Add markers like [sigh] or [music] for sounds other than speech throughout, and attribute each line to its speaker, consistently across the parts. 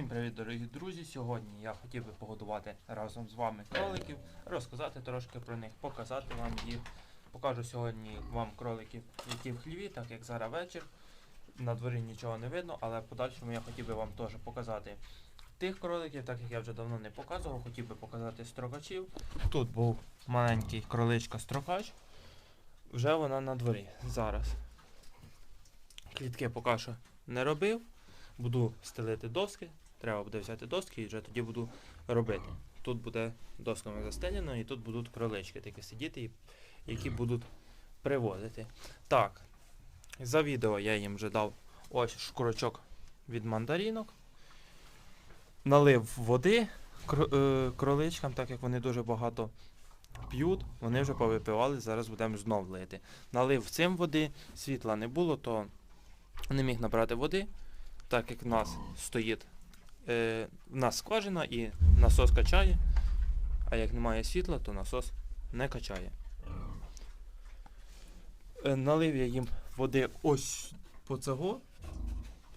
Speaker 1: Всім привіт, дорогі друзі! Сьогодні я хотів би погодувати разом з вами кроликів, розказати трошки про них, показати вам їх. Покажу сьогодні вам кроликів, які в хліві, так як зараз вечір. На дворі нічого не видно, але в подальшому я хотів би вам теж показати тих кроликів, так як я вже давно не показував, хотів би показати строкачів. Тут був маленький кроличка строкач. Вже вона на дворі зараз. Клітки поки що не робив. Буду стелити доски. Треба буде взяти доски і вже тоді буду робити. Тут буде досками застелено і тут будуть кролички такі сидіти, які будуть приводити. Так, за відео я їм вже дав ось шкурочок від мандарінок. Налив води е, кроличкам, так як вони дуже багато п'ють, вони вже повипивали, зараз будемо знов лити. Налив цим води, світла не було, то не міг набрати води, так як в нас стоїть е, в нас скважина і насос качає, а як немає світла, то насос не качає. Е, налив я їм води ось по цього.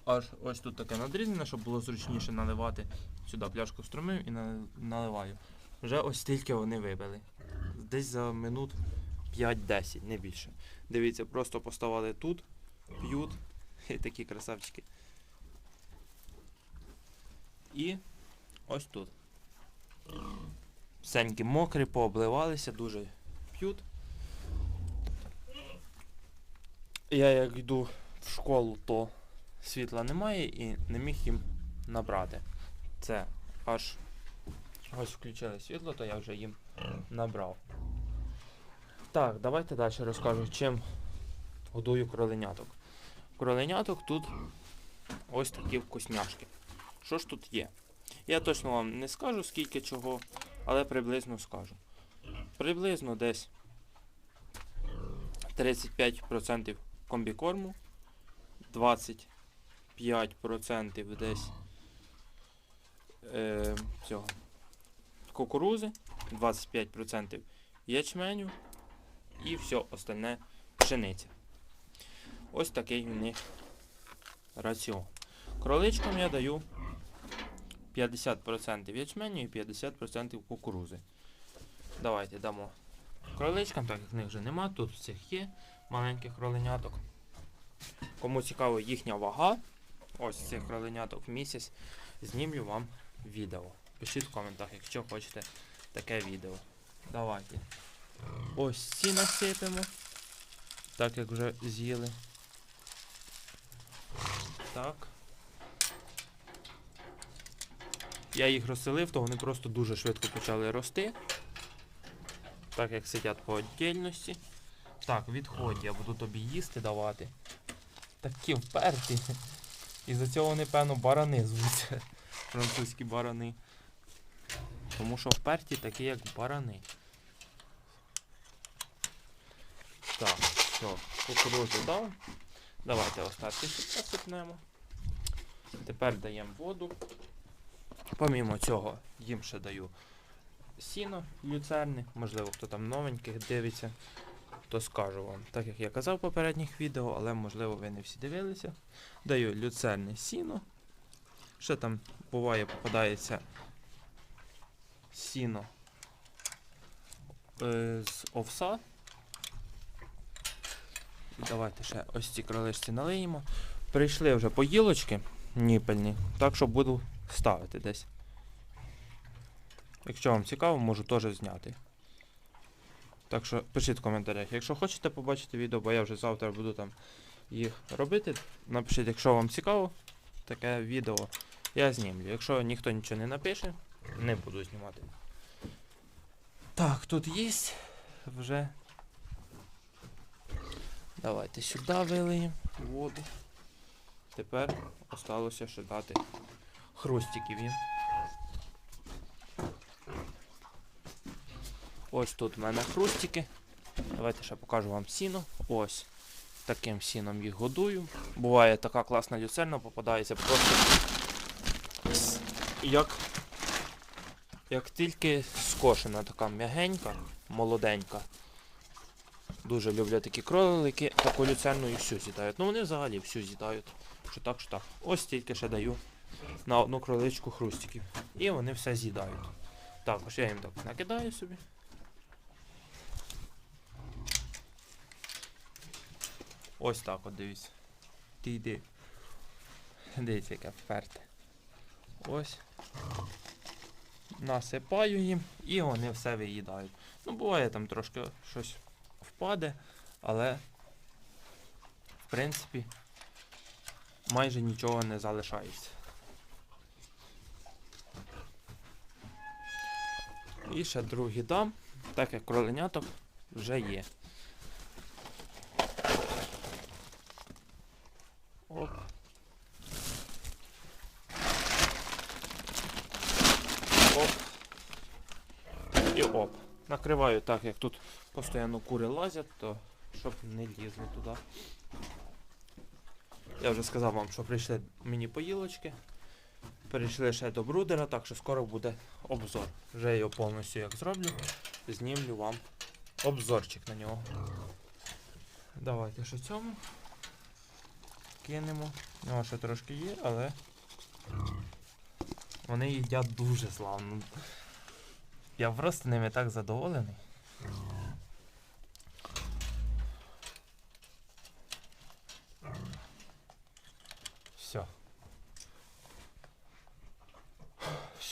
Speaker 1: Аж ось тут таке надрізане, щоб було зручніше наливати. Сюди пляшку струмив і наливаю. Вже ось стільки вони випили. Десь за минут 5-10, не більше. Дивіться, просто поставили тут, п'ють. Хе, [laughs] Такі красавчики. І ось тут. Всенькі мокрі, пообливалися, дуже п'ють. Я як йду в школу, то світла немає і не міг їм набрати. Це аж ось включили світло, то я вже їм набрав. Так, давайте далі розкажу, чим годую кроленяток. Кроленяток тут ось такі вкусняшки. Що ж тут є? Я точно вам не скажу скільки чого, але приблизно скажу. Приблизно десь 35% комбікорму, 25% десь е, цього кукурузи, 25% ячменю і все остальне пшениця. Ось такий у них раціон. Кроличкам я даю 50% ячменю і 50% кукурузи. Давайте дамо кроличкам, так як них вже нема, тут всіх є маленьких кроленяток. Кому цікаво їхня вага, ось цих кроленяток в місяць, знімлю вам відео. Пишіть в коментах, якщо хочете таке відео. Давайте. Ось ці насипемо, так як вже з'їли. Так. Я їх розселив, то вони просто дуже швидко почали рости. Так як сидять по віддільності. Так, відходь, я буду тобі їсти давати. Такі вперті. І за цього вони, певно, барани звуться. Французькі барани. Тому що вперті такі, як барани. Так, все, кукурудзу дав. Давайте остатки ще посипнемо. Тепер даємо воду. Помімо цього, їм ще даю сіно люцерни. Можливо, хто там новеньких дивиться, то скажу вам. Так як я казав в попередніх відео, але можливо ви не всі дивилися. Даю люцерне сіно. Ще там буває попадається сіно е, з овса. Давайте ще ось ці кроличці налиємо. Прийшли вже поїлочки ніпельні, так що буду ставити десь. Якщо вам цікаво, можу теж зняти. Так що пишіть в коментарях. Якщо хочете побачити відео, бо я вже завтра буду там їх робити. Напишіть, якщо вам цікаво таке відео, я знімлю. Якщо ніхто нічого не напише, не буду знімати. Так, тут є вже. Давайте сюди вилиємо воду. Тепер осталося ще дати хрустиків їм. Ось тут в мене хрустики. Давайте ще покажу вам сіно. Ось таким сіном їх годую. Буває така класна люцерна, попадається просто як, як тільки скошена, така м'ягенька, молоденька. Дуже люблю такі кролики, таку люцерну і всю з'їдають. Ну вони взагалі всю з'їдають. Що так, що так. Ось тільки ще даю на одну кроличку хрустиків. І вони все з'їдають. Також я їм так накидаю собі. Ось так от дивіться. Ти йди. Дивіться, яке вперте. Ось. Насипаю їм і вони все виїдають. Ну, буває там трошки щось впаде, але в принципі майже нічого не залишається. І ще другий дам, так як кроленяток вже є. Оп. Оп. І оп. Накриваю так, як тут постійно кури лазять, то щоб не лізли туди. Я вже сказав вам, що прийшли мені поїлочки. Перейшли ще до брудера, так що скоро буде обзор. Вже його повністю як зроблю, знімлю вам обзорчик на нього. Давайте ще цьому кинемо. У нього ще трошки є, але вони їдять дуже славно. Я просто ними так задоволений. Все.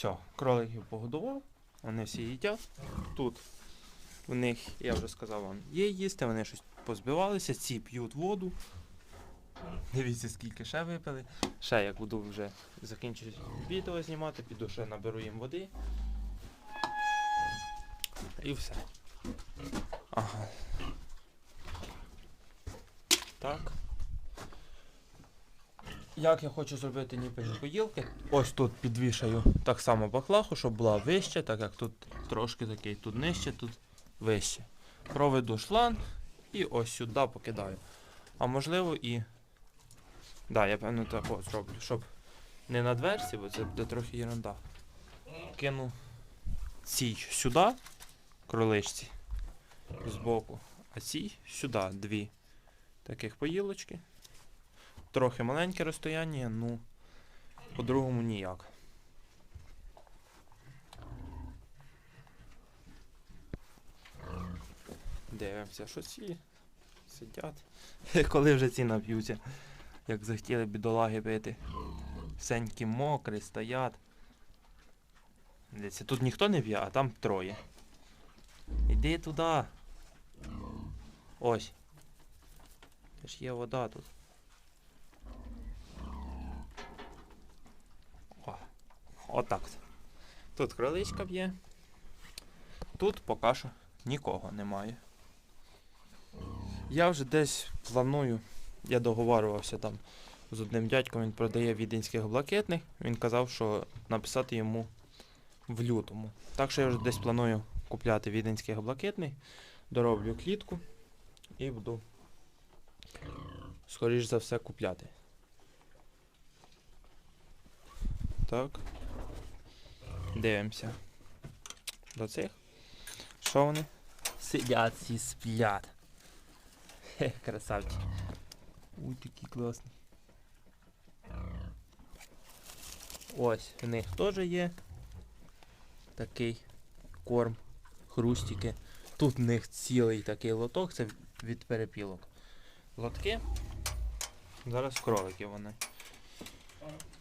Speaker 1: Все, кроликів погодував, вони всі їдять. Тут в них, я вже сказав вам, є їсти, вони щось позбивалися, ці п'ють воду. Дивіться, скільки ще випили. Ще як буду вже закінчити відео знімати, піду ще наберу їм води. І все. Ага. Так. Як я хочу зробити ніпельні поїлки, ось тут підвішаю так само баклаху, щоб була вище, так як тут трошки такий, тут нижче, тут вище. Проведу шланг і ось сюди покидаю. А можливо і. Да, я певно так от зроблю, щоб не на дверці, бо це буде трохи ерунда. Кину цій сюди, кроличці, збоку, а цій сюди дві таких поїлочки. Трохи маленьке розстояння, ну по-другому ніяк. Дивимося, що ці сидять. [laughs] Коли вже ці нап'ються, як захотіли бідолаги пити. Всенькі мокрі, стоять. Дивіться, тут ніхто не п'є, а там троє. Іди туди. Ось. Це ж є вода тут. Отак. Тут кроличка б'є. Тут поки що нікого немає. Я вже десь планую, я договарювався там з одним дядьком, він продає віденських блакитних. Він казав, що написати йому в лютому. Так що я вже десь планую купляти віденських блакитних, дороблю клітку і буду, скоріш за все, купляти. Так. Дивимося. До цих. Що вони? Сидять всі сплять. Хе, красавчик. Ой, такий класний. Ось, в них теж є такий корм, хрустики. Тут в них цілий такий лоток, це від перепілок. Лотки. Зараз кролики вони.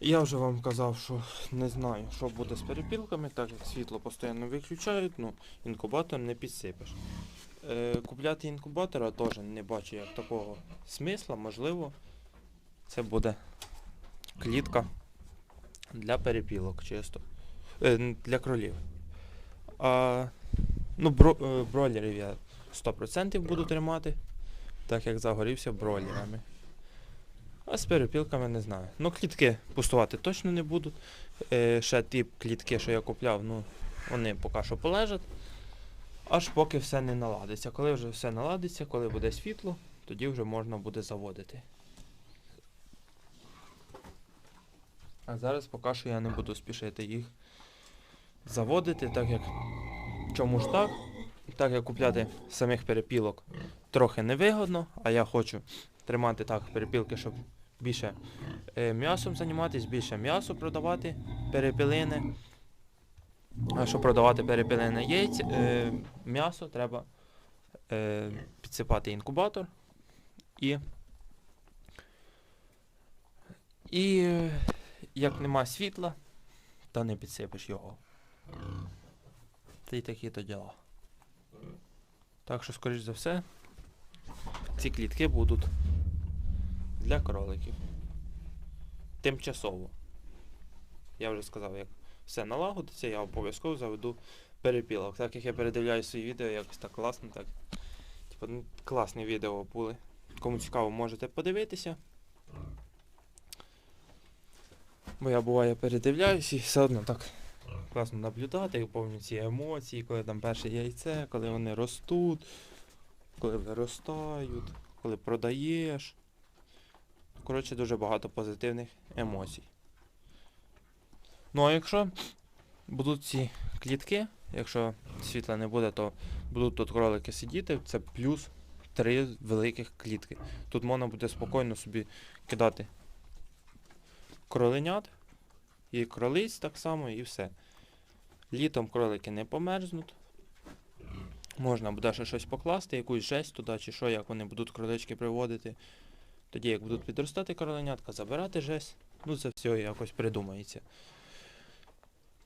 Speaker 1: Я вже вам казав, що не знаю, що буде з перепілками, так як світло постійно виключають, ну, інкубатор не підсипеш. Е, купляти інкубатора теж не бачу як такого смисла, можливо, це буде клітка для перепілок чисто. Е, для кролів. А, ну, бро, е, бройлерів я 100% буду тримати, так як загорівся бройлерами. А з перепілками не знаю. Ну, клітки пустувати точно не будуть. Е, ще ті клітки, що я купляв, ну, вони поки що полежать. Аж поки все не наладиться. Коли вже все наладиться, коли буде світло, тоді вже можна буде заводити. А зараз поки що я не буду спішити їх заводити, так як чому ж так? Так як купляти самих перепілок трохи невигодно, а я хочу тримати так перепілки, щоб більше е, м'ясом займатися, більше м'ясо продавати, перепілине. А щоб продавати перепілене яйця, е, м'ясо треба е, підсипати інкубатор і. І як нема світла, то не підсипеш його. Та й такі то діла. Так що, скоріш за все, ці клітки будуть для кроликів. Тимчасово. Я вже сказав, як все налагодиться, я обов'язково заведу перепілок. Так як я передивляю свої відео, якось так класно, так. Типа, ну, класні відео були. Кому цікаво, можете подивитися. Бо я буває передивляюсь і все одно так класно наблюдати, повні ці емоції, коли там перше яйце, коли вони ростуть, коли виростають, коли продаєш. Коротше, дуже багато позитивних емоцій. Ну а якщо будуть ці клітки, якщо світла не буде, то будуть тут кролики сидіти, це плюс три великих клітки. Тут можна буде спокійно собі кидати кроленят і кролиць так само, і все. Літом кролики не померзнуть. Можна буде ще щось покласти, якусь жесть туди, чи що, як вони будуть кролички приводити. Тоді, як будуть підростати кроленятка, забирати жесть. Ну, це все якось придумається.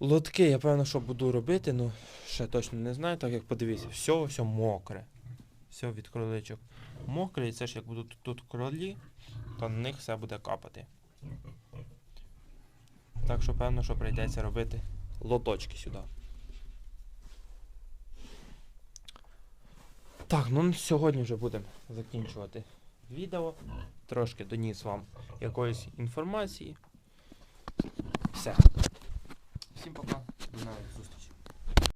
Speaker 1: Лотки, я певно, що буду робити, ну ще точно не знаю, так як подивіться, все, все мокре. Все від кроличок мокре, і це ж як будуть тут кролі, то на них все буде капати. Так що певно, що прийдеться робити лоточки сюди. Так, ну сьогодні вже будемо закінчувати відео. Трошки доніс вам якоїсь інформації. Все. Всім пока. До нових зустрічей.